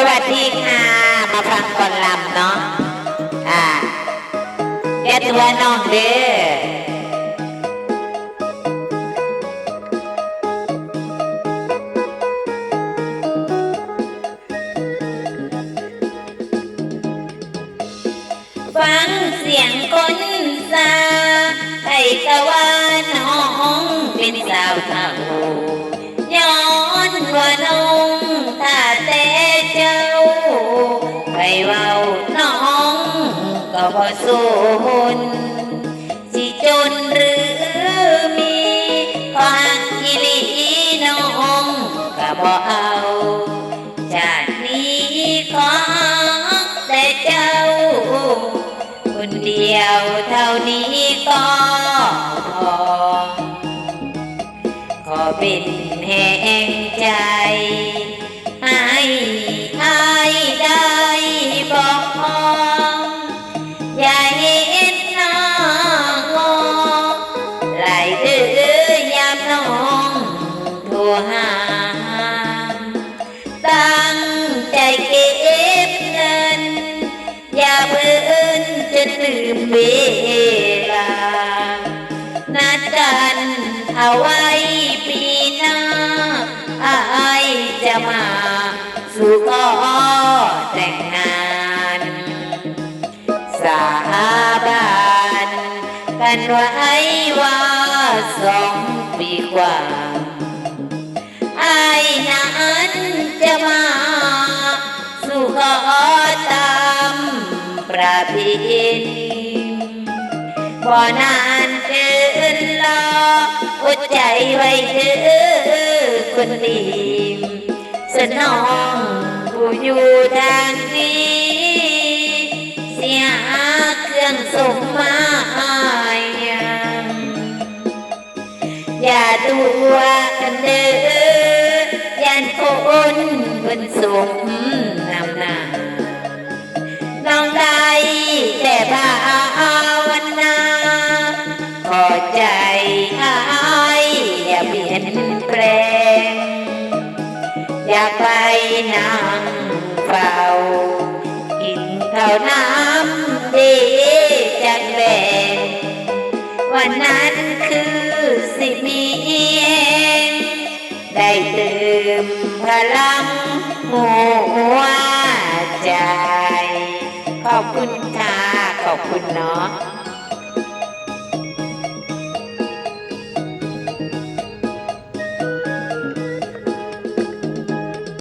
สวัสดีค่ะมาฟังก่อนลำเนาะอ่าแกตัวน้องเด้อฟังเสียงคนซาให้ตะวันน้องเป็นสาวเท่า ก็พอสู้หุนสิจนหรือมีความกิลีน้องก็บ่เอาจากนี้ขอแต่เจ้า คนเดียวเท่านี้ก็พอขอเป็นแห่งใจ อย่าเพิ่นจะลืมเวลา นัดกันเอาไว้ปีหน้าอายจะมาสู่ขอแต่งงาน สาบานกันไว้ว่าสองปีกว่าไอ้นั้นจะมาสู่ขอ ประเพณีบ่นานเกินรออดใจไว้เถอคนดีสนองผู้อยู่ทางนี้ เสียเครื่องสมมายังอย่าดูว่ากันเด้อยันคน แปลง อยากไปนั่งเฝ้ากินข้าวน้ำดีจังแบงวันนั้นคือสิมีเองได้เติมพลังหัวใจ ขอบคุณค่ะ ขอบคุณเนาะ